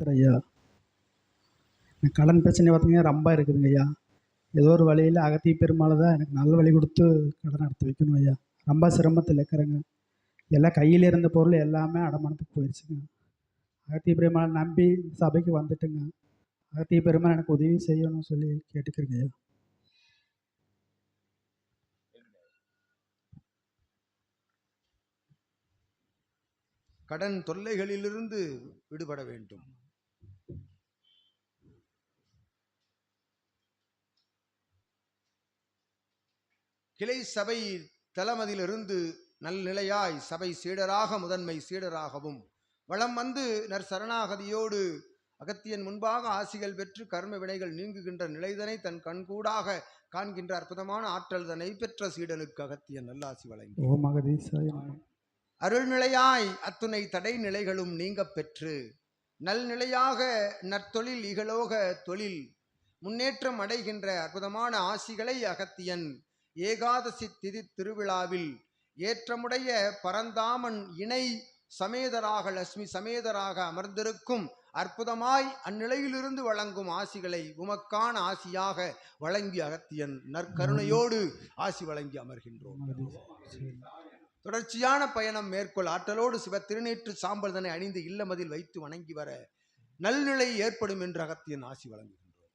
ஐயா. எனக்கு கடன் பிரச்சனை பார்த்தீங்கன்னா ரொம்ப இருக்குதுங்க ஐயா. ஏதோ ஒரு வழியில் அகத்திய பெருமாளை தான் எனக்கு நல்ல வழி கொடுத்து கடன் எடுத்து வைக்கணும் ஐயா. ரொம்ப சிரமத்தில் இருக்கிறேங்க. எல்லாம் கையில் இருந்த பொருள் எல்லாமே அடமானத்துக்கு போயிடுச்சுங்க அகத்திய பெருமாளை நம்பி சபைக்கு வந்துட்டுங்க. அகத்திய பெருமாள் எனக்கு உதவி செய்யணும்னு சொல்லி கேட்டுக்கிறேங்க ஐயா. கடன் தொல்லைகளிலிருந்து விடுபட வேண்டும். கிளை சபை தளமதிலிருந்து நல்நிலையாய் சபை சீடராக முதன்மை சீடராகவும் வளம் வந்து நற்சரணாகதியோடு அகத்தியன் முன்பாக ஆசிகள் பெற்று கர்ம வினைகள் நீங்குகின்ற நிலைதனை தன் கண்கூடாக காண்கின்ற அற்புதமான ஆற்றல் தனை பெற்ற சீடனுக்கு அகத்தியன் நல்லாசி வழங்கி. அருள்நிலையாய் அத்துணை தடை நிலைகளும் நீங்க பெற்று நல்நிலையாக நற்தொழில் இகலோக தொழில் முன்னேற்றம் அடைகின்ற அற்புதமான ஆசிகளை அகத்தியன் ஏகாதசி திதி திருவிழாவில் ஏற்றமுடைய பரந்தாமன் இணை சமேதராக லட்சுமி சமேதராக அமர்ந்திருக்கும் அற்புதமாய் அந்நிலையிலிருந்து வழங்கும் ஆசிகளை உமக்கான ஆசியாக வழங்கி அகத்தியன் நற்கருணையோடு ஆசி வழங்கி அமர்கின்றோம். தொடர்ச்சியான பயணம் மேற்கொள். ஆற்றலோடு சிவ திருநீற்று சாம்பல்தனை அணிந்து இல்லமதில் வைத்து வணங்கி வர நல்நிலை ஏற்படும் என்று அகத்தியன் ஆசி வழங்குகின்றோம்.